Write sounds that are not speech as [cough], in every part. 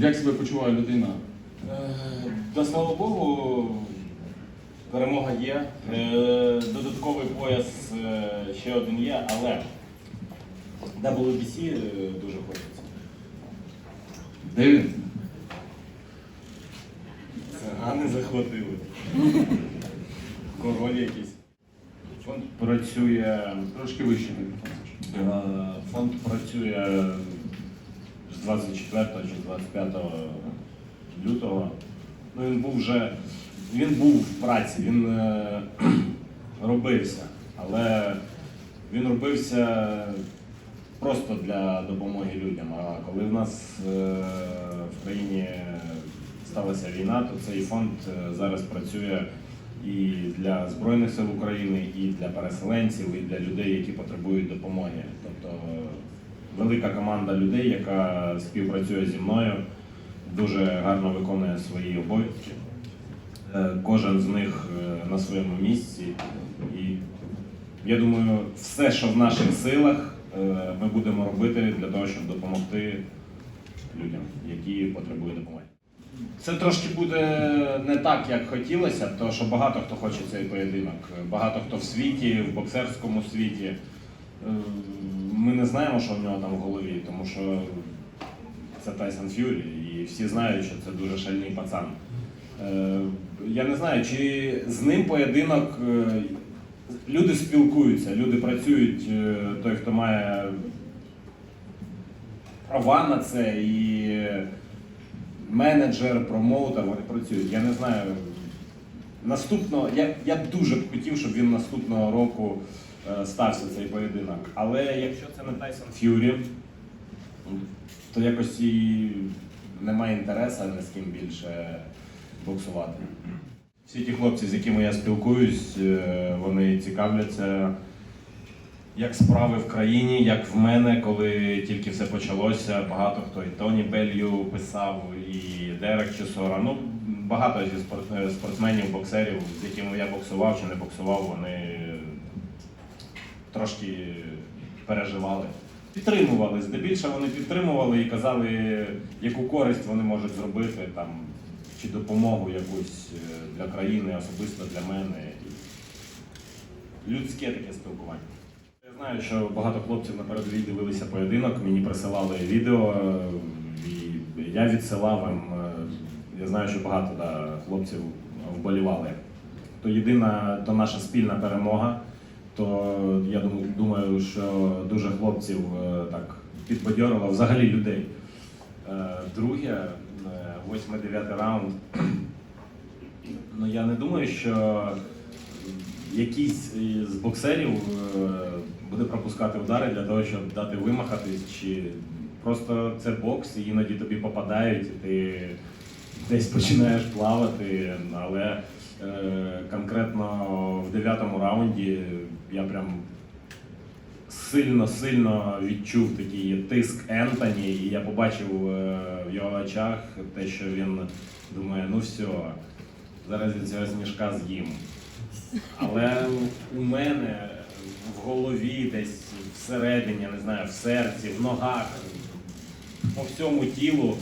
Як себе почуває людина? Е, Та слава Богу, перемога є. Е, Додатковий пояс е, ще один є, але WBC дуже хочеться. Де він? Цигани захватили. Король якийсь. Фонд працює. Трошки вище Фонд працює 24 чи 25 лютого. Ну, він був вже. Він був в праці, він е, [clears throat] робився, але він робився просто для допомоги людям. А коли в нас е, в країні сталася війна, то цей фонд е, зараз працює і для Збройних сил України, і для переселенців, і для людей, які потребують допомоги. Тобто велика команда людей, яка співпрацює зі мною, дуже гарно виконує свої обов'язки. Е, Кожен з них е, на своєму місці. І я думаю, все, що в наших силах, е, ми будемо робити для того, щоб допомогти людям, які потребують допомоги. Це трошки буде не так, як хотілося, тому що багато хто хоче цей поєдинок. Багато хто в світі, в боксерському світі. Е, Ми не знаємо, що в нього там в голові, тому що це Тайсон Ф'юрі, і всі знають, що це дуже шальний пацан. Е, Я не знаю, чи з ним поєдинок. е, Люди спілкуються, люди працюють. е, Той, хто має права на це, і менеджер, промоутер, вони працюють. Я не знаю. Наступного, я, я дуже б хотів, щоб він наступного року стався цей поєдинок. Але якщо це не Тайсон Ф'юрі, то якось і немає інтересу ні з ким більше боксувати. Всі ті хлопці, з якими я спілкуюсь, е, вони цікавляться, як справи в країні, як в мене, коли тільки все почалося. Багато хто і Тоні Белью писав, і Дерек Чесора. Ну, багато зі е, спортсменів, боксерів, з якими я боксував чи не боксував, вони трошки переживали. Підтримували. Здебільшого вони підтримували і казали, яку користь вони можуть зробити там, чи допомогу якусь е, для країни, особисто для мене. Людське таке спілкування. Я знаю, що багато хлопців на передовій дивилися поєдинок, мені присилали відео, е, і я відсилав їм. е, Я знаю, що багато да, хлопців вболівали. То єдина, то наша спільна перемога. То я думаю, що дуже хлопців е, так підбадьорило взагалі людей. Е, Друге, е, восьмий-дев'ятий раунд. Ну я не думаю, що якийсь з боксерів е, буде пропускати удари для того, щоб дати вимахатись, чи просто це бокс, і іноді тобі попадають, і ти десь починаєш плавати. Але е, конкретно в дев'ятому раунді я прям сильно-сильно відчув такий тиск Ентоні, і я побачив е, в його очах те, що він думає, ну все, зараз я цього сніжка з'їм. Але у мене в голові, десь всередині, я не знаю, в серці, в ногах, по всьому тілу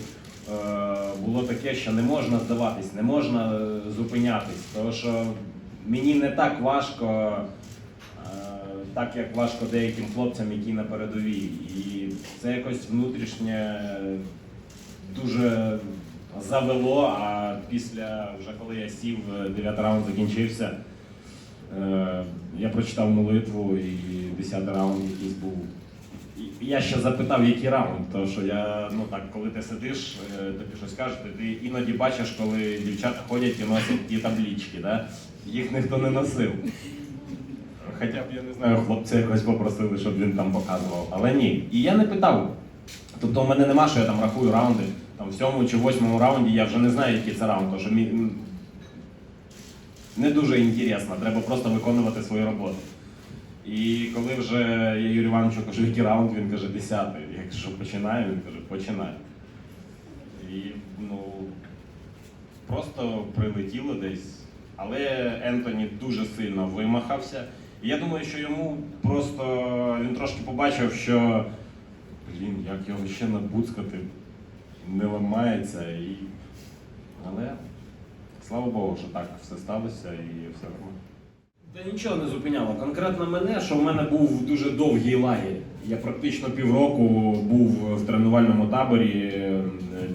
було таке, що не можна здаватись, не можна е, зупинятись. Тому що мені не так важко, е, так як важко деяким хлопцям, які на передовій. І це якось внутрішнє дуже завело. А після, вже коли я сів, 9 раунд закінчився. Е, Я прочитав молитву і 10 раунд якийсь був. Я ще запитав, який раунд, тому що я, ну так, коли ти сидиш, е, тобі щось кажуть, ти іноді бачиш, коли дівчата ходять і носять ті таблічки, да? їх ніхто не носив. Хоча б, я не знаю, хлопця якось попросили, щоб він там показував. Але ні. І я не питав. Тобто у мене нема, що я там рахую раунди. Там в сьомому чи восьмому раунді я вже не знаю, який це раунд, тому що мій, м, не дуже інтересно, треба просто виконувати свою роботу. І коли вже я Юрію Івановичу кажу, який раунд, він каже, десятий. Я кажу, починаю, він каже, починай. І ну, просто прилетіло десь. Але Ентоні дуже сильно вимахався. І я думаю, що йому просто він трошки побачив, що блін, як його ще набуцкати. не ламається. І... Але слава Богу, що так все сталося і все нормально. Та нічого не зупиняло. Конкретно мене, що в мене був дуже довгий лагерь. Я практично півроку був в тренувальному таборі.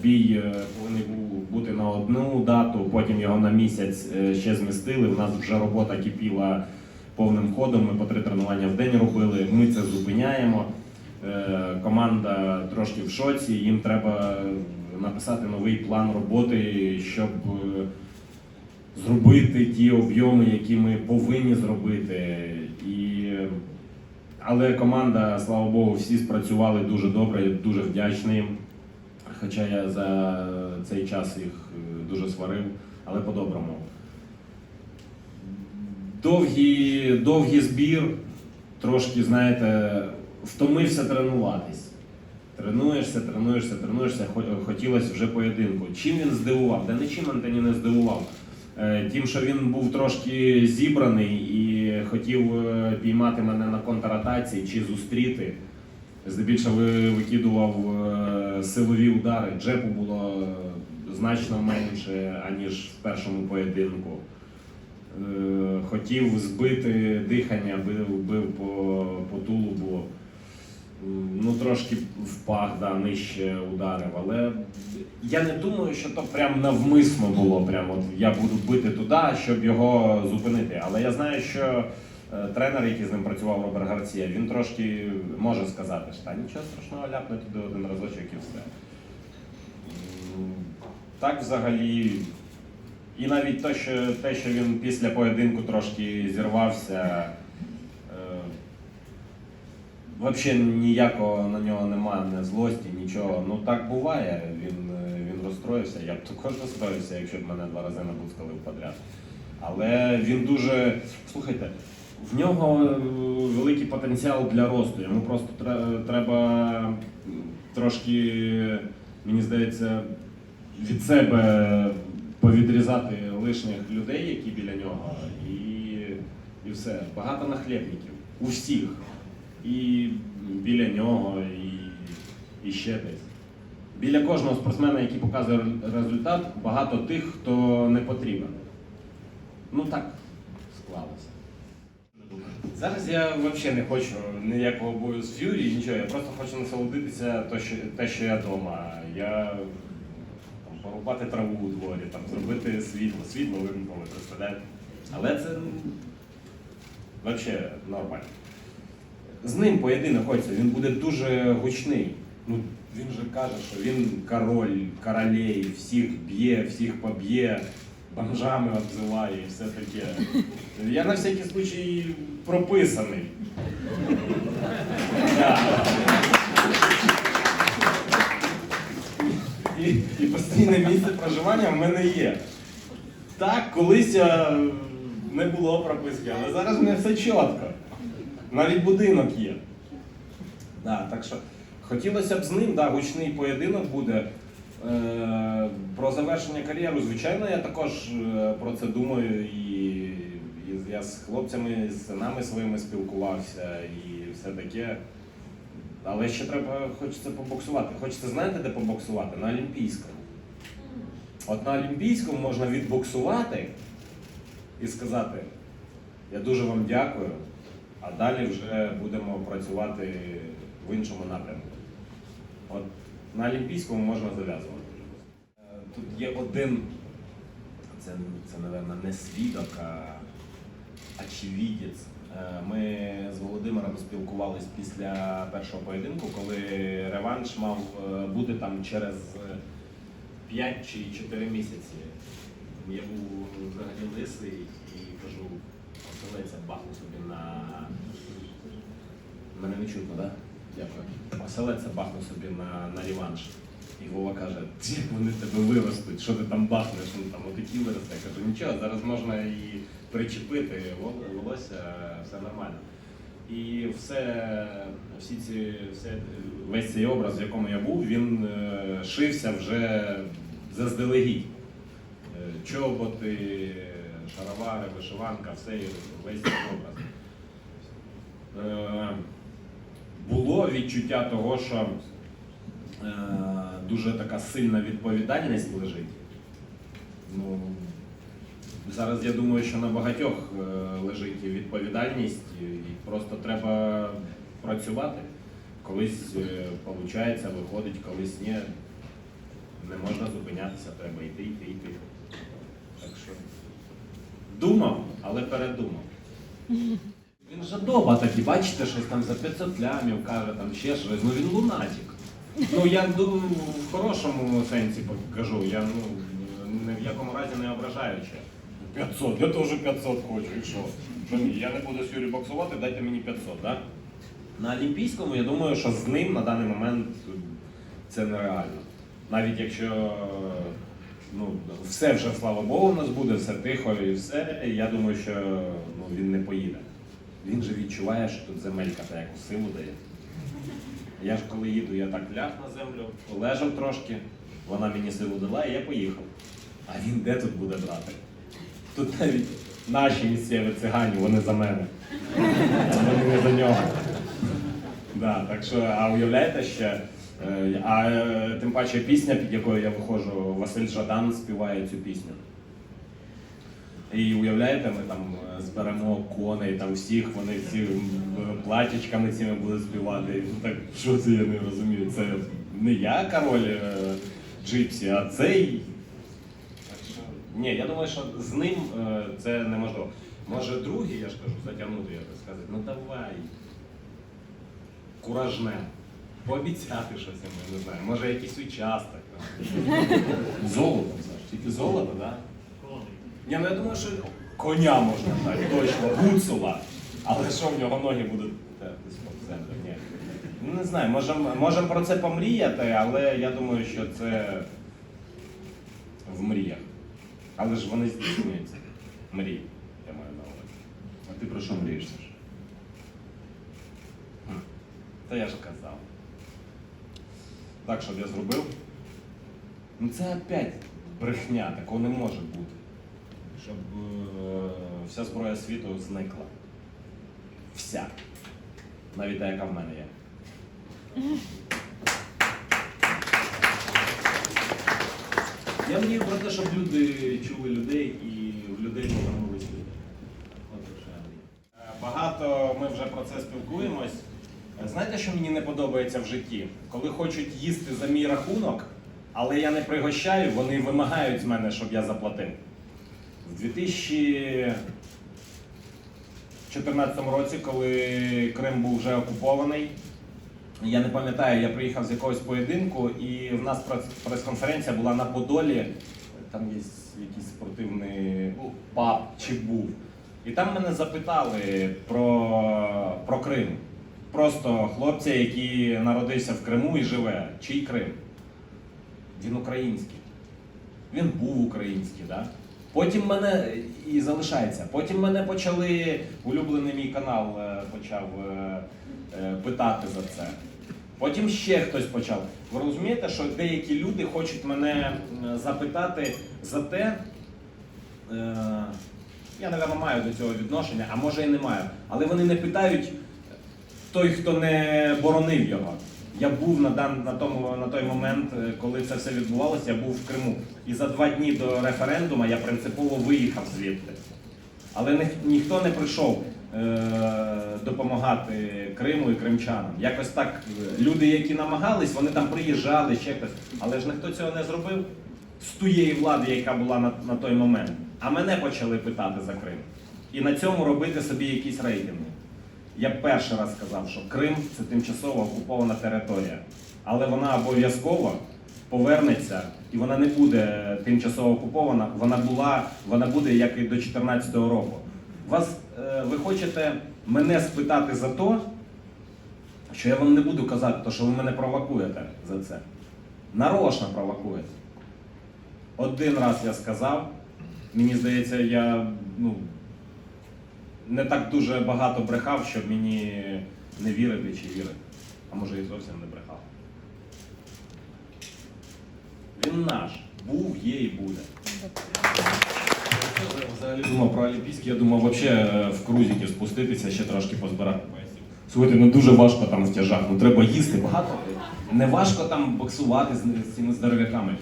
Бій е, повинен був бути на одну дату, потім його на місяць е, ще змістили. У нас вже робота кипіла повним ходом. Ми по три тренування в день робили. Ми це зупиняємо. Е, Команда трошки в шоці. Їм треба написати новий план роботи, щоб зробити ті об'єми, які ми повинні зробити. І... Але команда, слава Богу, всі спрацювали дуже добре, дуже вдячний. Хоча я за цей час їх е, дуже сварив, але по-доброму. Довгий, довгий збір, трошки, знаєте, втомився тренуватись. Тренуєшся, тренуєшся, тренуєшся, хотілося вже поєдинку. Чим він здивував? Та нічим Антоні не здивував. Е, Тим, що він був трошки зібраний і хотів е, піймати мене на контратаці чи зустріти. Здебільшого викидував е, силові удари. Джепу було значно менше, аніж в першому поєдинку. Хотів збити дихання, бив, бив по, по тулубу. Ну, трошки впах, да, нижче ударив, але я не думаю, що то прям навмисно було. Прям от я буду бити туди, щоб його зупинити. Але я знаю, що е, тренер, який з ним працював, Роберт Гарція, він трошки може сказати, що та нічого страшного, ляпне туди один разочок і все. Так взагалі. І навіть те, що, те, що він після поєдинку трошки зірвався. Взагалі ніякого на нього немає, не злості, нічого. Ну так буває. Він, е, він розстроївся. Я б також розстроївся, якщо б мене два рази напускали подряд. Але він дуже. Слухайте, в нього е, великий потенціал для росту. Йому просто треба трошки, мені здається, від себе повідрізати лишніх людей, які біля нього, і, і все. Багато нахлебників. У всіх і біля нього, і, і ще десь. Біля кожного спортсмена, який показує результат, багато тих, хто не потрібен. Ну так склалося. Зараз я взагалі не хочу ніякого бою з Ф'юрі, нічого. Я просто хочу насолодитися те, що, те, що я вдома. Я там, порубати траву у дворі, там, зробити світло, світло вимкнули, представляєте? Але це взагалі нормально. З ним поєдинок хочеться, він буде дуже гучний. Ну, він же каже, що він король, королей, всіх б'є, всіх поб'є, бомжами обзиває і все таке. Я на всякий случай прописаний. І, і постійне місце проживання в мене є. Так, колись я не було прописки, але зараз в мене все чітко. Навіть будинок є. Да, так що хотілося б з ним, да, гучний поєдинок буде. Е, про завершення кар'єри, звичайно, я також е, про це думаю. І, і я з хлопцями, з синами своїми спілкувався і все таке. Але ще треба, хочеться побоксувати. Хочеться, знаєте, де побоксувати? На Олімпійському. От на Олімпійському можна відбоксувати і сказати, я дуже вам дякую, а далі вже будемо працювати в іншому напрямку. От на Олімпійському можна зав'язувати. Е, Тут є один, це, це напевно, не свідок, а очевидець. Е, Ми з Володимиром спілкувались після першого поєдинку, коли реванш мав е, бути там через 5 чи 4 місяці. Я був взагалі лисий і кажу, оселеця бахну собі на. Мене не чутно, так? Да? Дякую. Оселеця бахну собі на, на реванш. І Вова каже, як вони тебе виростуть, що ти там бахнеш, ну там отакі виросте. Я кажу, нічого, зараз можна і причепити вол- волосся, все нормально. І все, всі ці, все, весь цей образ, в якому я був, він е, шився вже заздалегідь. Е, Чоботи, шаровари, вишиванка, все весь цей образ. Е, було відчуття того, що е, дуже така сильна відповідальність лежить. Ну, зараз я думаю, що на багатьох е, лежить відповідальність, і просто треба працювати. Колись виходить, виходить, колись ні. Не можна зупинятися, треба йти, йти, йти. Думав, але передумав. Він жадоба такий, бачите, щось там за 500 лямів каже, там ще щось. Ну він лунатик. Ну я думаю, в хорошому сенсі кажу, я ну, ні в якому разі не ображаючи. 500, я теж 500 хочу, і що? Що ні, я не буду з Юрій боксувати, дайте мені 500, так? Да? На Олімпійському я думаю, що з ним на даний момент це нереально. Навіть якщо ну, все вже, слава Богу, у нас буде, все тихо і все, я думаю, що ну, він не поїде. Він же відчуває, що тут земелька та якусь силу дає. Я ж коли їду, я так ляг на землю, полежав трошки, вона мені силу дала, і я поїхав. А він де тут буде брати? Тут навіть наші місцеві цигані, вони за мене. Вони не за нього. Да, так що, а уявляєте ще, а е, тим паче пісня, під якою я виходжу, Василь Жадан співає цю пісню. І уявляєте, ми там е, зберемо коней, там всіх, вони всі платічками цими будуть співати. Ну, Так що це я не розумію? Це не я король е, джипсі, а цей. Ні, я думаю, що з ним е, це неможливо. Може, другий, я ж кажу, затягнути якось сказати, ну давай. Куражне. Пообіцяти щось йому, не знаю. Може якийсь участок. Золото, тільки золото. Так? Ні, ну я думаю, що коня можна так, точно, гуцула. Але що в нього ноги будуть тертись по землю? Ні. Ну не знаю, можемо можем про це помріяти, але я думаю, що це в мріях. Але ж вони здійснюються. Мрії, я маю на увазі. А ти про що мрієш, Саш? Та я ж казав. Так, щоб я зробив. Ну це опять брехня, такого не може бути. Щоб е, вся зброя світу зникла. Вся. Навіть та, яка в мене є. Я мрію про те, щоб люди чули людей і в людей повернулись люди. От що я мрію. Е, Багато ми вже про це спілкуємось. Знаєте, що мені не подобається в житті? Коли хочуть їсти за мій рахунок, але я не пригощаю, вони вимагають з мене, щоб я заплатив. В 2014 році, коли Крим був вже окупований, я не пам'ятаю, я приїхав з якогось поєдинку, і в нас прес- прес-конференція була на Подолі. Там є якийсь спортивний ну, паб чи був. І там мене запитали про, про Крим. Просто хлопця, який народився в Криму і живе. Чий Крим? Він український. Він був український, да? Потім мене і залишається. Потім мене почали, улюблений мій канал е, почав е, е, питати за це. Потім ще хтось почав. Ви розумієте, що деякі люди хочуть мене запитати за те, я, напевно, маю до цього відношення, а може і не маю. Але вони не питають той, хто не боронив його. Я був на, дан, на, тому, на той момент, е, коли це все відбувалося, я був в Криму. І за два дні до референдуму я принципово виїхав звідти. Але ні, ніхто не прийшов е, допомагати Криму і кримчанам. Якось так е, люди, які намагались, вони там приїжджали, ще хтось. Але ж ніхто цього не зробив з тієї влади, яка була на, на той момент. А мене почали питати за Крим. І на цьому робити собі якісь рейтинги. Я перший раз сказав, що Крим це тимчасово окупована територія, але вона обов'язково повернеться і вона не буде тимчасово окупована. Вона була, вона буде як і до 2014 року. Вас, е, ви хочете мене спитати за то, що я вам не буду казати, то що ви мене провокуєте за це. Нарочно провокуєте. Один раз я сказав, мені здається, я ну, не так дуже багато брехав, щоб мені не вірити чи вірити. А може і зовсім не брехав. Він наш. Був, є і буде. Взагалі думав про Олімпійський, я думав взагалі в крузики спуститися, ще трошки позбирати поясів. Слухайте, ну дуже важко там в тяжах, ну треба їсти багато. Не важко там боксувати з, з цими здоров'яками.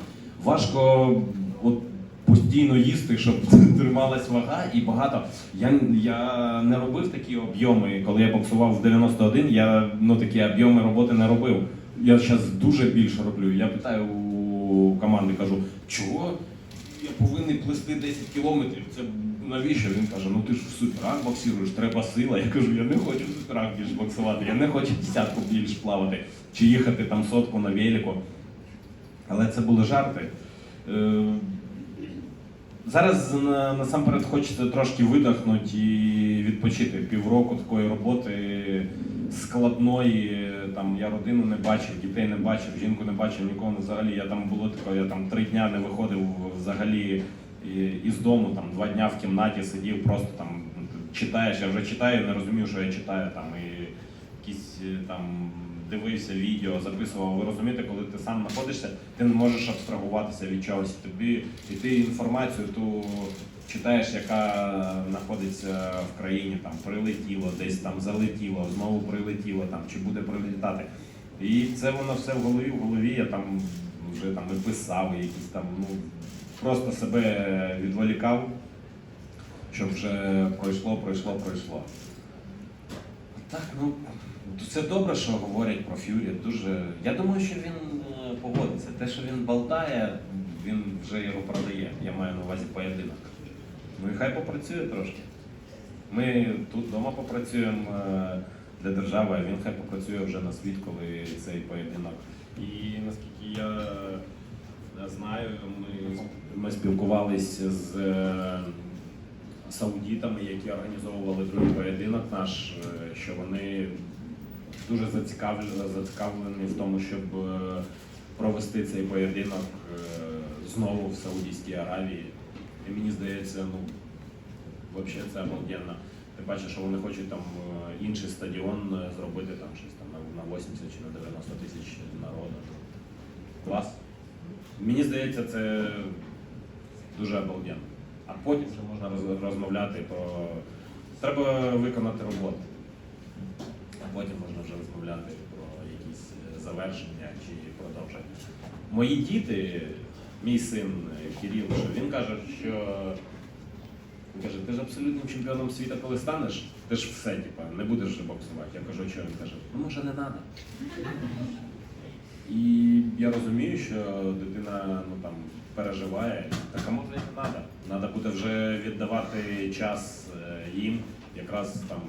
Важко от, постійно їсти, щоб [laughs] трималась вага і багато. Я, я не робив такі об'єми, коли я боксував в 91, я ну, такі об'єми роботи не робив. Я зараз дуже більше роблю. Я питаю у команди, кажу, чого я повинен плисти 10 кілометрів? Це навіщо? Він каже, ну ти ж в суперах боксируєш, треба сила. Я кажу, я не хочу в суперах більш боксувати, я не хочу десятку більш плавати, чи їхати там сотку на велику. Але це були жарти. Е, Зараз на- насамперед хочеться трошки видихнути і відпочити. Півроку такої роботи складної. Там я родину не бачив, дітей не бачив, жінку не бачив, нікого не взагалі. Я там було таке, я там три дня не виходив взагалі із дому, там два дня в кімнаті сидів, просто там читаєш. Я вже читаю, не розумів, що я читаю там і якісь е, там дивився відео, записував. Ви розумієте, коли ти сам знаходишся, ти не можеш абстрагуватися від чогось. Тобі і ти інформацію ту читаєш, яка знаходиться в країні, там прилетіло, десь там залетіло, знову прилетіло, там чи буде прилітати. І це воно все в голові, в голові. Я там вже там і писав, якісь там, ну просто себе відволікав, щоб вже пройшло, пройшло, пройшло. Так, ну це добре, що говорять про Ф'юрі. Дуже. Я думаю, що він е, погодиться. Те, що він болтає, він вже його продає. Я маю на увазі поєдинок. Ну і хай попрацює трошки. Ми тут вдома попрацюємо е, для держави, а він хай попрацює вже на світ, коли цей поєдинок. І наскільки я я знаю, ми, ми спілкувалися з е, саудітами, які організовували другий поєдинок наш, е, що вони дуже зацікавлені в тому, щоб е, провести цей поєдинок е, знову в Саудівській Аравії. І мені здається, ну взагалі це обалденно. Ти бачиш, що вони хочуть там е, інший стадіон зробити там щось там на- на 80 чи на 90 тисяч народу. Клас. Мені здається, це дуже обалденно. А потім вже можна розмовляти про. Треба виконати роботу. А потім можна розмовляти про якісь е, завершення чи продовження. Мої діти, мій син е, Кирил, він каже, що він каже, ти ж абсолютним чемпіоном світу, коли станеш, ти ж все, типа, не будеш вже боксувати. Я кажу, що він каже, ну може не треба. І я розумію, що дитина ну, там, переживає, так а може не треба. Треба буде вже віддавати час е, їм, якраз там,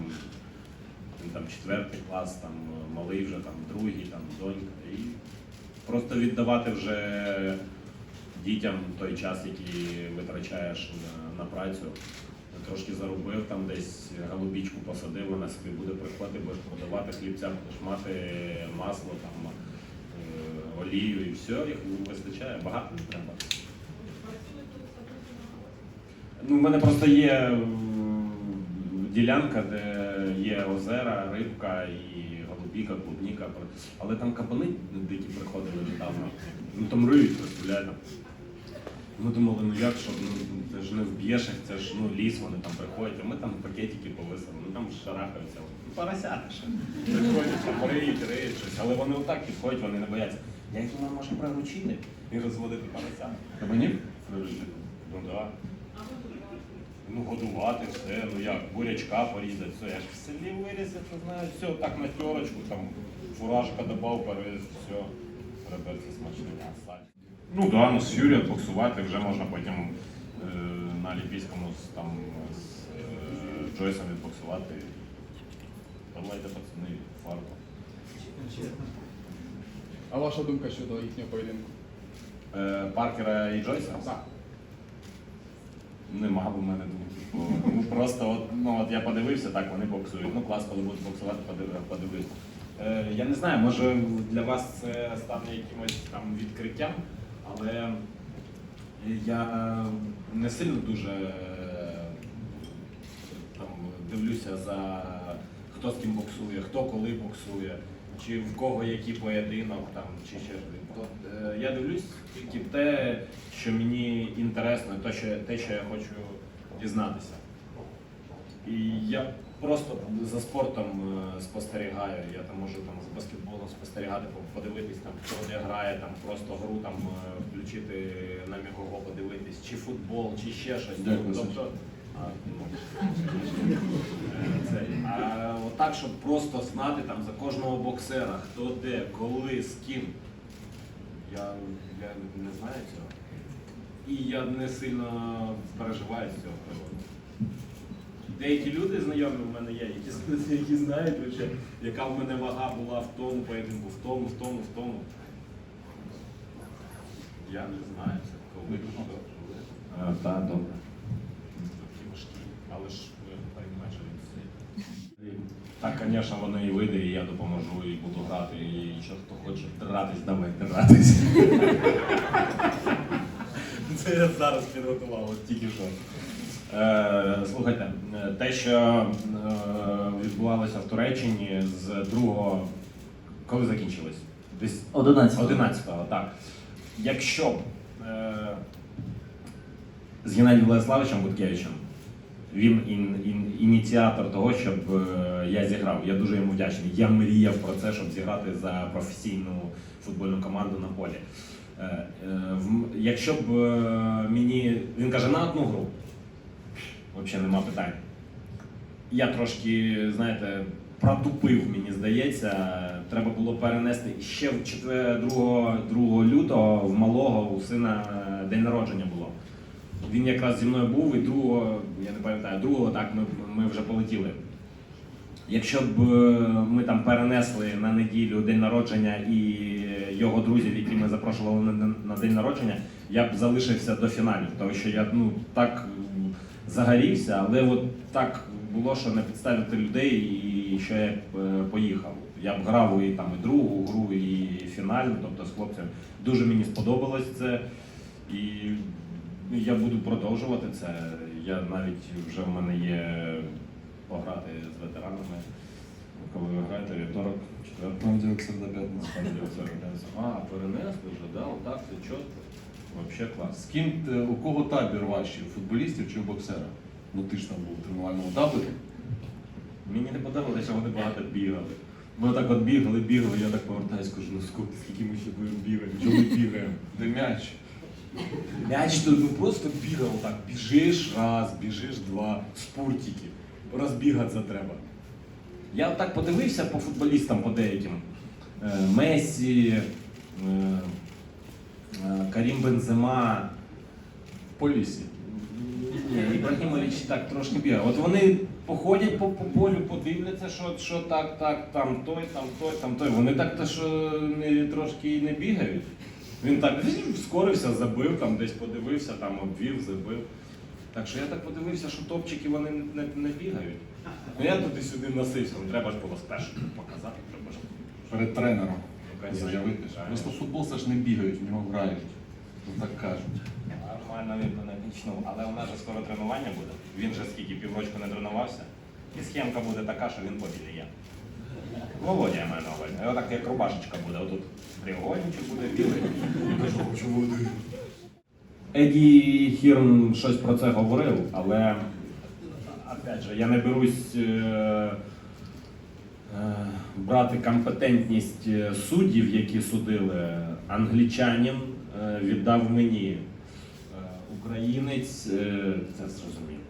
він там четвертий клас, там малий вже там другий, там донька. І просто віддавати вже дітям той час, який витрачаєш на, на працю. Трошки заробив, там десь голубічку посадив, вона собі буде приходити, будеш продавати хлібця, будеш мати масло, там, е, олію і все, їх вистачає, багато не треба. Ну, у мене просто є ділянка, де є озера, рибка і голубіка, клубніка. Але там кабани дикі приходили недавно. Ну там риють, представляєте. Ми думали, ну як, що ну, це ж не вб'єш їх, це ж ну, ліс, вони там приходять, а ми там пакетики повисили, ну там шарахаються. Ну, поросята ще. Приходять, там риють, риють щось, але вони отак підходять, вони не бояться. Я їх думаю, може приручити і розводити поросят. Кабанів? Ну так. Да. Ну, годувати все, ну як, бурячка порізати, все. Я ж в селі виріс, я це знаю, все, так на терочку, там фуражка добав, перевіз, все. Реберці смачні, асфальт. Ну так, да, ну з Фюрі боксувати вже можна потім е, на Олімпійському з, там, з е, Джойсом відбоксувати. Давайте, пацани, фарбу. А ваша думка щодо їхнього поєдинку? Е, Паркера і Джойса? Так. Нема в мене думки. Просто от, ну, от я подивився, так вони боксують. Ну клас, коли будуть боксувати, подив- подивився. Е, я не знаю, може для вас це стане якимось там відкриттям, але я не сильно дуже е, там, дивлюся за хто з ким боксує, хто коли боксує, чи в кого який поєдинок, там, чи ще е, я дивлюсь тільки те, що мені інтересно, те, що, те, що я хочу дізнатися. І я просто за спортом е, спостерігаю. Я там можу там за баскетболом спостерігати, по- подивитись там, хто де грає, там просто гру там е, включити на мігого, подивитись, чи футбол, чи ще щось. Дякую, тобто, а, ну, це, а отак, щоб просто знати там за кожного боксера, хто де, коли, з ким. Я, я не знаю цього. І я не сильно переживаю з цього приводу. Деякі люди знайомі в мене є, які, [laughs] які знають, вообще, яка в мене вага була в тому поєдинку, в тому, в тому, в тому. Я не знаю це коли. що. Так, добре. Такі важкі. Але ж розумієте, Так, звісно, воно і вийде, і я допоможу, і буду грати, і що хто хоче дратись, давай дратись. [laughs] Це я зараз підготував, от тільки що. Е, слухайте, те, що е, відбувалося в Туреччині з другого, коли закінчилось? Десь 11. 11-го, так. Якщо б е, з Геннадієм Владиславовичем Буткевичем, він ін, ін, ініціатор того, щоб я зіграв. Я дуже йому вдячний. Я мріяв про це, щоб зіграти за професійну футбольну команду на полі. Е, е, якщо б е, мені. Він каже, на одну гру. Взагалі нема питань. Я трошки, знаєте, протупив, мені здається. Треба було перенести ще в 4, 2, 2 лютого в малого у сина день народження було. Він якраз зі мною був, і другого, я не пам'ятаю, другого так ми, ми вже полетіли. Якщо б е, ми там перенесли на неділю день народження і його друзів, які ми запрошували на, день народження, я б залишився до фіналів, тому що я ну, так загорівся, але от так було, що не підставити людей, і що я б е, поїхав. Я б грав і там і другу гру, і фінальну, тобто з хлопцем. Дуже мені сподобалось це. І я буду продовжувати це. Я навіть вже в мене є пограти з ветеранами. Коли ви граєте вівторок, четвер, Понеділок, середа, п'ятниця. понеділок, середа, п'ятниця. А, перенесли вже, да? Отак, це чітко. Взагалі клас. З ким ти- у кого табір у Футболістів чи у боксера? Ну ти ж там був у тренувальному таборі. Мені не подобалося, вони багато бігали. Ми так от бігали, бігали, я так повертаюсь, кажу, ну скільки, скільки ми ще будемо бігати, чого ми бігаємо? Де м'яч? М'яч тут ну просто бігав так. Біжиш раз, біжиш два, спортики. Розбігатися треба. Я так подивився по футболістам, по деяким. Е, Месі, е, е, Карім Бензема. По лісі. Ні, Ібрагімович так трошки бігає. От вони походять по, по полю, подивляться, що, що так, так, там той, там той, там той. Вони так то що не, трошки і не бігають. Він так скорився, забив, там десь подивився, там обвів, забив. Так що я так подивився, що топчики вони не, не бігають. Ну я туди-сюди носився, ну треба ж було спершу показати, треба ж. Перед тренером. Ну, Заявити. Просто в футбол це ж не бігають, в нього грають. Ну так кажуть. Нормально він мене почнув, але у нас же скоро тренування буде. Він же скільки піврочку не тренувався. І схемка буде така, що він побіліє. Володя я маю на увазі. І Отак як рубашечка буде. Отут треугольничок буде білий. Кажу, хочу води. Еді Хірн щось про це говорив, але опять же, я не берусь е, е, брати компетентність е, суддів, які судили. Англічанин е, віддав мені. Е, Українець е, це зрозумів.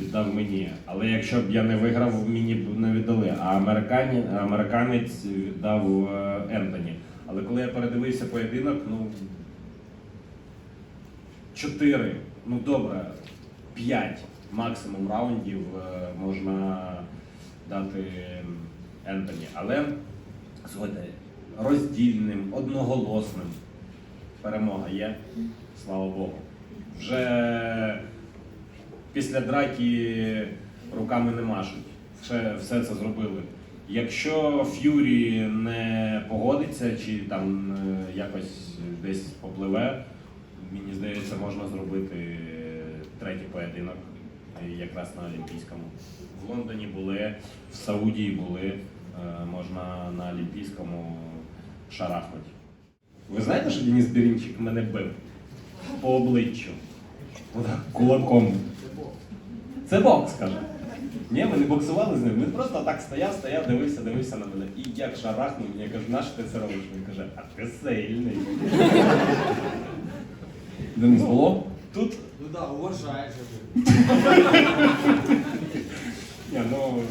Віддав мені. Але якщо б я не виграв, мені б не віддали. А американі, американець віддав е, Ентоні. Але коли я передивився поєдинок, ну чотири, ну добре, п'ять максимум раундів е, можна дати Ентоні. Але слухайте, роздільним, одноголосним перемога є, слава Богу. Вже після драки руками не машуть. Все, все це зробили. Якщо Ф'юрі не погодиться чи там е, якось десь попливе, мені здається, можна зробити третій поєдинок якраз на Олімпійському. В Лондоні були, в Саудії були, е, можна на Олімпійському шарахнути. Ви знаєте, що Денис Бірінчик мене бив по обличчю? Кулаком. Це бокс, каже. Ні, ми не боксували з ним. Він просто так стояв, стояв, дивився, дивився на мене. І як шарахнув, я кажу, наш ти це робиш? Він каже, а ти сильний. Денис було? Тут Ну да, уважаешь же. Ні, ну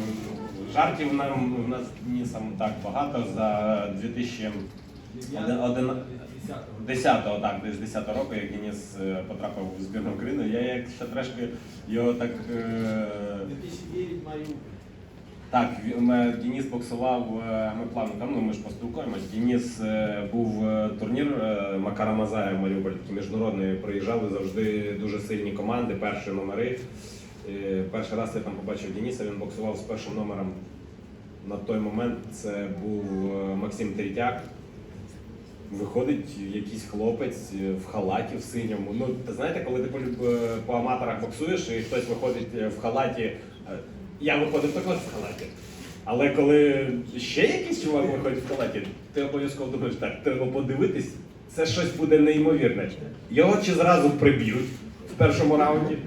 жартів нам в нас Денисом так багато за 2011 10-го, так, десь 10 року, як Денис е, потрапив в збірну України, я як ще трошки його так. е, 2009 мою. Так, ми- Денис боксував, е, ми плавно там, ну ми ж поспілкуємось. Денис е, був е, турнір е, Макара Мазая в Маріуполь, такий міжнародний, приїжджали завжди дуже сильні команди, перші номери. Е, Перший раз я там побачив Дениса, він боксував з першим номером. На той момент це був е, Максим Третяк. Виходить якийсь хлопець е, в халаті в синьому. Ну, ти знаєте, коли ти по, е, аматорах боксуєш і хтось виходить е, в халаті. Я виходив також в халаті. Але коли ще якийсь чувак виходить в халаті, ти обов'язково думаєш, так, треба подивитись, це щось буде неймовірне. Його чи зразу приб'ють в першому раунді,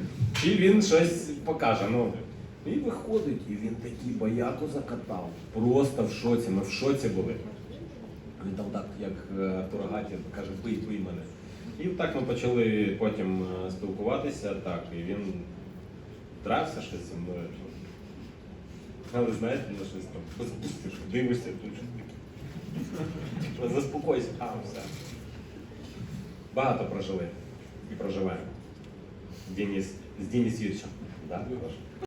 чи він щось покаже. Ну, і виходить, і він такий бояку закатав. Просто в шоці. Ми в шоці були. Він там так, як е, Артур Агатін, каже, бий, бий мене. І так ми почали потім е, спілкуватися, так, і він трався щось мною. Але знаєте, на щось там розпустиш, дивишся, тут. Заспокойся, а все. Багато прожили і проживаємо. Денис, з Денис Юрчем. Да?